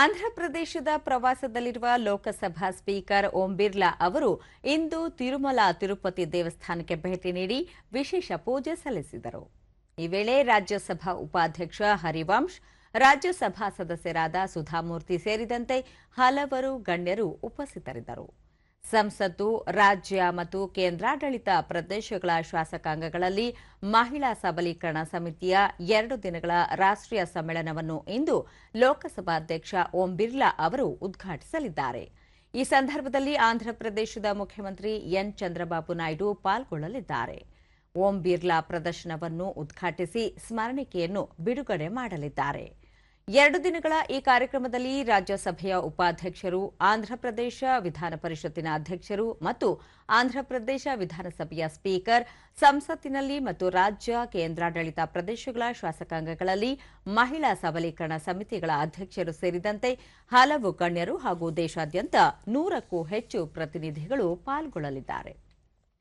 ಆಂಧ್ರಪ್ರದೇಶದ ಪ್ರವಾಸದಲ್ಲಿರುವ ಲೋಕಸಭಾ ಸ್ಪೀಕರ್ ಓಂ ಬಿರ್ಲಾ ಅವರು ಇಂದು ತಿರುಮಲ ತಿರುಪತಿ ದೇವಸ್ಥಾನಕ್ಕೆ ಭೇಟಿ ನೀಡಿ ವಿಶೇಷ ಪೂಜೆ ಸಲ್ಲಿಸಿದರು. ಈ ವೇಳೆ ರಾಜ್ಯಸಭಾ ಉಪಾಧ್ಯಕ್ಷ ಹರಿವಂಶ್, ರಾಜ್ಯಸಭಾ ಸದಸ್ಯರಾದ ಸುಧಾಮೂರ್ತಿ ಸೇರಿದಂತೆ ಹಲವರು ಗಣ್ಯರು ಉಪಸ್ಥಿತರಿದ್ದರು. ಸಂಸತ್ತು, ರಾಜ್ಯ ಮತ್ತು ಕೇಂದ್ರಾಡಳಿತ ಪ್ರದೇಶಗಳ ಶಾಸಕಾಂಗಗಳಲ್ಲಿ ಮಹಿಳಾ ಸಬಲೀಕರಣ ಸಮಿತಿಯ ಎರಡು ದಿನಗಳ ರಾಷ್ಟ್ರೀಯ ಸಮ್ಮೇಳನವನ್ನು ಇಂದು ಲೋಕಸಭಾಧ್ಯಕ್ಷ ಓಂ ಬಿರ್ಲಾ ಅವರು ಉದ್ಘಾಟಿಸಲಿದ್ದಾರೆ. ಈ ಸಂದರ್ಭದಲ್ಲಿ ಆಂಧ್ರಪ್ರದೇಶದ ಮುಖ್ಯಮಂತ್ರಿ ಎನ್ ಚಂದ್ರಬಾಬು ನಾಯ್ಡು ಪಾಲ್ಗೊಳ್ಳಲಿದ್ದಾರೆ. ಓಂ ಬಿರ್ಲಾ ಪ್ರದರ್ಶನವನ್ನು ಉದ್ಘಾಟಿಸಿ ಸ್ಮರಣಿಕೆಯನ್ನು ಬಿಡುಗಡೆ ಮಾಡಲಿದ್ದಾರೆ. ಎರಡು ದಿನಗಳ ಈ ಕಾರ್ಯಕ್ರಮದಲ್ಲಿ ರಾಜ್ಯಸಭೆಯ ಉಪಾಧ್ಯಕ್ಷರು, ಆಂಧ್ರಪ್ರದೇಶ ವಿಧಾನ ಪರಿಷತ್ತಿನ ಅಧ್ಯಕ್ಷರು ಮತ್ತು ಆಂಧ್ರಪ್ರದೇಶ ವಿಧಾನಸಭೆಯ ಸ್ಪೀಕರ್, ಸಂಸತ್ತಿನಲ್ಲಿ ಮತ್ತು ರಾಜ್ಯ ಕೇಂದ್ರಾಡಳಿತ ಪ್ರದೇಶಗಳ ಶಾಸಕಾಂಗಗಳಲ್ಲಿ ಮಹಿಳಾ ಸಬಲೀಕರಣ ಸಮಿತಿಗಳ ಅಧ್ಯಕ್ಷರು ಸೇರಿದಂತೆ ಹಲವು ಗಣ್ಯರು ಹಾಗೂ ದೇಶಾದ್ಯಂತ ನೂರಕ್ಕೂ ಹೆಚ್ಚು ಪ್ರತಿನಿಧಿಗಳು ಪಾಲ್ಗೊಳ್ಳಲಿದ್ದಾರೆ.